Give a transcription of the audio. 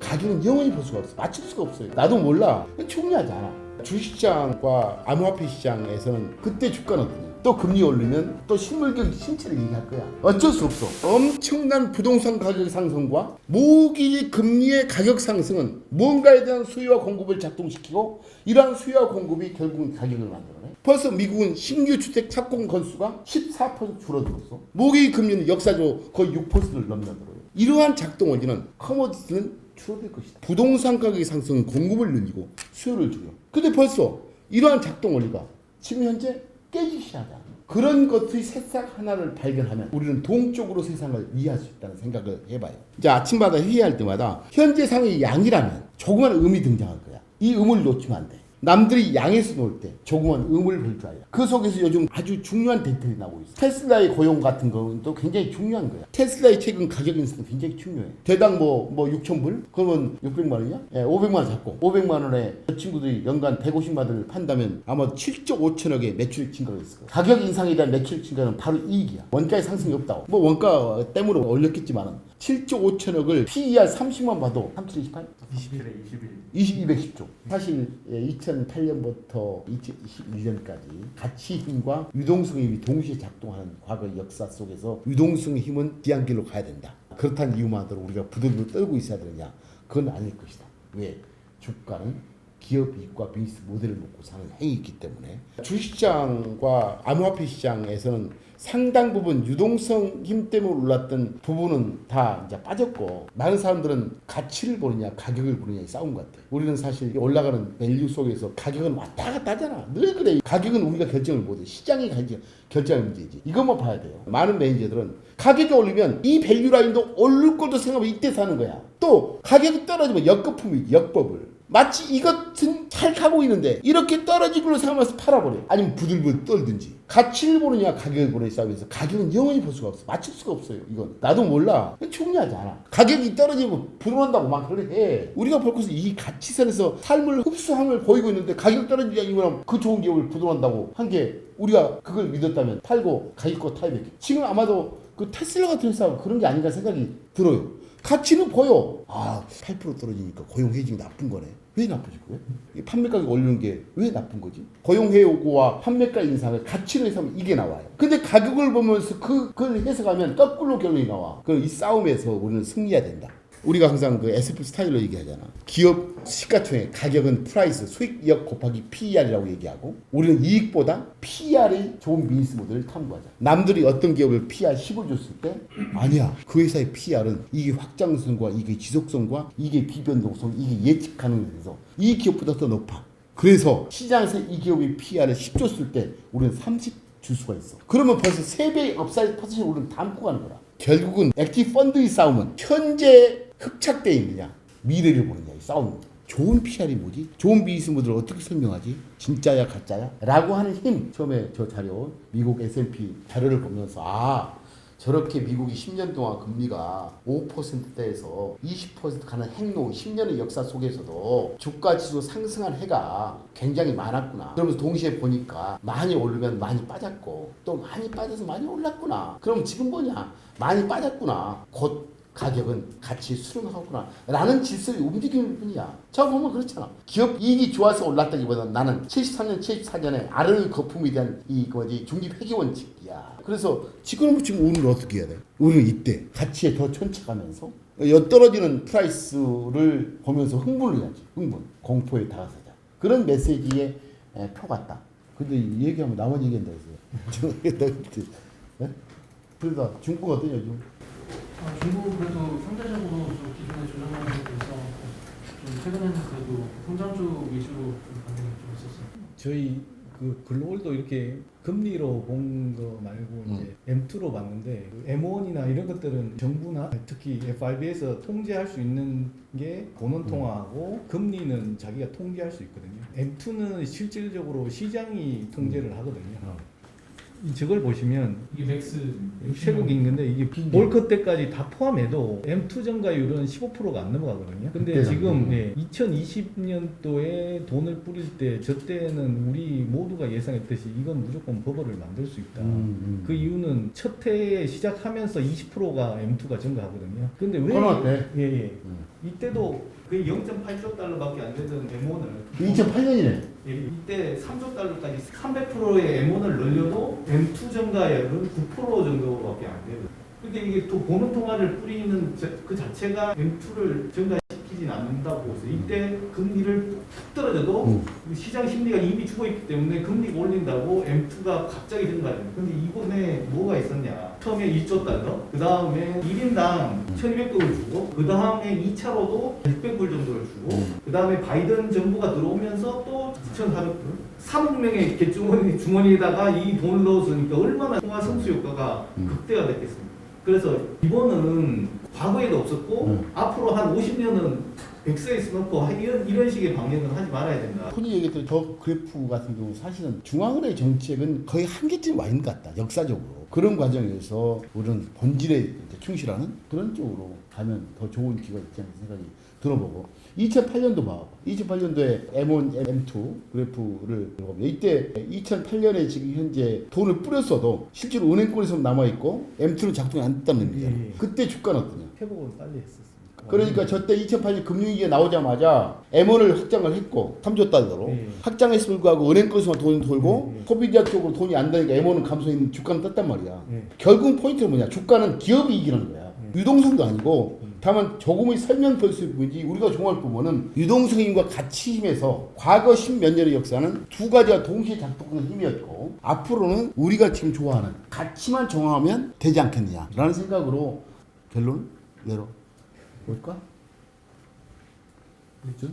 가격은 영원히 볼 수가 없어. 맞출 수가 없어요. 나도 몰라. 중요하지 않아. 주식시장과 암호화폐 시장에서는 그때 주가는 어떠냐. 또 금리 오르면 또 실물경 신체를 얘기할 거야. 어쩔 수 없어. 엄청난 부동산 가격 상승과 모기 금리의 가격 상승은 뭔가에 대한 수요와 공급을 작동시키고 이러한 수요와 공급이 결국은 가격을 만들어내. 벌써 미국은 신규 주택 착공 건수가 14% 줄어들었어. 모기 금리는 역사적으로 거의 6%를 넘나들어요. 이러한 작동 원리는 커머디티는 줄어들 것이다. 부동산 가격의 상승은 공급을 늘리고 수요를 줄여. 근데 벌써 이러한 작동 원리가 지금 현재 깨지기 시작하다. 그런 것의 새싹 하나를 발견하면 우리는 동쪽으로 세상을 이해할 수 있다는 생각을 해봐요. 이제 아침마다 회의할 때마다 현재 상의 양이라면 조그만 음이 등장할 거야. 이 음을 놓치면 안 돼. 남들이 양에서 놀 때 조그만 음을 볼 줄 알아요. 그 속에서 요즘 아주 중요한 데이터가 나오고 있어. 테슬라의 고용 같은 것도 굉장히 중요한 거야. 테슬라의 최근 가격 인수는 굉장히 중요해. 대당 뭐, 뭐 6천 불? 그러면 600만 원이야? 예, 500만 원 잡고 500만 원에 저 친구들이 연간 150만 원을 판다면 아마 7조 5천억의 매출 증가가 있을 거야. 가격 인상에 대한 매출 증가는 바로 이익이야. 원가의 상승이 없다고. 뭐 원가 때문에 올렸겠지만은 7조 5천억을 PER 30만 봐도 3728? 27에 21. 20, 210조. 사실 2008년부터 2021년까지 가치 힘과 유동성의 힘이 동시에 작동하는 과거 역사 속에서 유동성의 힘은 뒤안길로 가야 된다. 그렇다는 이유만으로 우리가 부들부들 떨고 있어야 되느냐? 그건 아닐 것이다. 왜? 주가는 기업 이익과 비즈니스 모델을 먹고 사는 행위이기 때문에 주식시장과 암호화폐 시장에서는 상당 부분 유동성 힘 때문에 올랐던 부분은 다 이제 빠졌고 많은 사람들은 가치를 보느냐 가격을 보느냐의 싸움 같아. 우리는 사실 이 올라가는 밸류 속에서 가격은 왔다 갔다 하잖아. 늘 그래. 가격은 우리가 결정을 못해. 시장이 결정, 결정할 문제지. 이것만 봐야 돼요. 많은 매니저들은 가격이 오르면 이 밸류 라인도 오를 것도 생각하면 이때 사는 거야. 또 가격이 떨어지면 역거품이지 역법을. 마치 이것은 잘 가고 있는데 이렇게 떨어진 걸로 생각하면서 팔아버려. 아니면 부들부들 떨든지. 가치를 보느냐 가격을 보느냐 싸움에서 가격은 영원히 볼 수가 없어. 맞출 수가 없어요. 이건 나도 몰라. 중요하지 않아. 가격이 떨어지면 불어난다고 막 그래 해. 우리가 볼 것은 이 가치선에서 삶을 흡수함을 보이고 있는데 가격 떨어지냐 이거랑 그 좋은 기업을 부도난다고 한 게 우리가 그걸 믿었다면 팔고 가격고 타입했겠 지금 아마도 그 테슬라 같은 회사가 그런 게 아닌가 생각이 들어요. 가치는 보여. 아, 8% 떨어지니까 고용 해직이 나쁜 거네. 왜 나쁘지 그게? 이 판매 가격 올리는 게 왜 나쁜 거지? 고용 해고와 판매가 인상을 가치로 해석하면 이게 나와요. 근데 가격을 보면서 그 그걸 해석하면 거꾸로 결론이 나와. 그이 싸움에서 우리는 승리해야 된다. 우리가 항상 그 S&P 스타일로 얘기하잖아. 기업 시가총액 가격은 프라이스 수익력 곱하기 PER이라고 얘기하고 우리는 이익보다 PER의 좋은 비즈니스 모델을 탐구하자. 남들이 어떤 기업을 PER 10을 줬을 때 아니야. 그 회사의 PER은 이게 확장성과 이게 지속성과 이게 비변동성 이게 예측 가능해서 이 기업보다 더 높아. 그래서 시장에서 이 기업이 PER을 10 줬을 때 우리는 30 줄 수가 있어. 그러면 벌써 3배의 업사이드 퍼센트를 우리는 담고 가는 거라. 결국은 액티브 펀드의 싸움은 현재 흡착되어 있느냐 미래를 보느냐 이 싸움 좋은 PR이 뭐지? 좋은 비즈니스 모델을 어떻게 설명하지? 진짜야 가짜야? 라고 하는 힘 처음에 저 자료 미국 S&P 자료를 보면서 아 저렇게 미국이 10년 동안 금리가 5%대에서 20% 가는 행로 10년의 역사 속에서도 주가 지수 상승한 해가 굉장히 많았구나. 그러면서 동시에 보니까 많이 오르면 많이 빠졌고 또 많이 빠져서 많이 올랐구나. 그럼 지금 뭐냐? 많이 빠졌구나. 곧 가격은 같이 수렴하구나. 라는 질서의 움직임일 뿐이야. 저 보면 그렇잖아. 기업 이익이 좋아서 올랐다기보다는 나는 73년 74년에 아르 거품에 대한 이 뭐지 중립 회계 원칙이야. 그래서 지금 지금 오늘 어떻게 해야 돼? 우리는 이때 가치에 더 천착하면서 여 떨어지는 프라이스를 보면서 흥분을 해야지. 흥분. 공포에 다가서자. 그런 메시지의 에, 표 같다. 근데 이 얘기하면 나만 얘기한다 해서. 그래서 중국 어떠냐 요즘 아, 중국 그래도 상대적으로 좀 기존에 조정하는 것도 있어갖고 좀 최근에는 그래도 성장 쪽 위주로 좀 반응이 좀 있었어요. 저희 그 글로벌도 이렇게 금리로 본 거 말고 이제 M2로 봤는데 그 M1이나 이런 것들은 정부나 특히 FRB에서 통제할 수 있는 게 본원 통화하고 금리는 자기가 통제할 수 있거든요. M2는 실질적으로 시장이 통제를 하거든요. 이 저걸 보시면 이게 맥스 최고인 건데 이게. 볼컷 때까지 다 포함해도 M2 증가율은 15%가 안 넘어가거든요. 근데. 지금 음. 네, 2020년도에 돈을 뿌릴 때 저 때는 우리 모두가 예상했듯이 이건 무조건 버블을 만들 수 있다. 음, 음. 그 이유는 첫 해에 시작하면서 20%가 M2가 증가하거든요. 근데 왜 코로나 때? 예, 예. 음. 이때도 거의 0.8조 달러밖에 안 되던 M1을 2008년이네. 예, 이때 3조 달러까지 300%의 M1을 늘려도 M2 증가율은 9% 정도밖에 안 돼요. 근데 이게 또 보는 통화를 뿌리는 저- 그 자체가 M2를 증가시키진 않는다고 해서 이때 금리를 툭 떨어져도 음. 그 시장 심리가 이미 죽어 있기 때문에 금리가 올린다고 M2가 갑자기 증가해요. 근데 뭐가 있었냐? 처음에 1조 달러, 그 다음에 1인당 1,200불을 주고, 그 다음에 2차로도 600불 정도를 주고, 음. 그 다음에 바이든 정부가 들어오면서 또 2,400불. 3억 명의 개주머니 주머니에다가 이 돈을 넣었으니까 얼마나 통화 성수 효과가 음. 극대화 됐겠습니까? 그래서 이번은 과거에도 없었고 음. 앞으로 한 50년은 백세에 써놓고 이런, 이런 식의 방향은 하지 말아야 된다. 흔히 얘기했던 저 그래프 같은 경우 사실은 중앙은행 정책은 거의 한계쯤 와 있는 것 같다 역사적으로 그런 과정에서 우리는 본질에 이제 충실하는 그런 쪽으로 가면 더 좋은 기회가 있지 않나 생각이 들어보고 2008년도 봐 2008년도에 M1, M2 그래프를 보면 이때 2008년에 지금 현재 돈을 뿌렸어도 실제로 은행권에서 남아 있고 M2는 작동이 안 됐다는 의미잖아 예, 예. 그때 주가는 어떠냐 회복을 빨리 했었습니다. 그러니까 저때 2008년 금융위기가 나오자마자 M1을 확장을 했고 3조 달러로 네. 확장했을 불구하고 은행권에서만 돈이 돌고 네, 네. 소비자 쪽으로 돈이 안 되니까 M1은 감소했는 주가는 떴단 말이야. 네. 결국 포인트는 뭐냐? 주가는 기업이 이기는 거야. 네. 유동성도 아니고 음. 다만 조금의 설명 벌수 뿐이지 우리가 종합 보면은 유동성 힘과 가치 힘에서 과거 십몇 년의 역사는 두 가지가 동시에 작동하는 힘이었고 앞으로는 우리가 지금 좋아하는 가치만 정하면 되지 않겠느냐라는 생각으로 결론 내려 볼까? 그렇죠?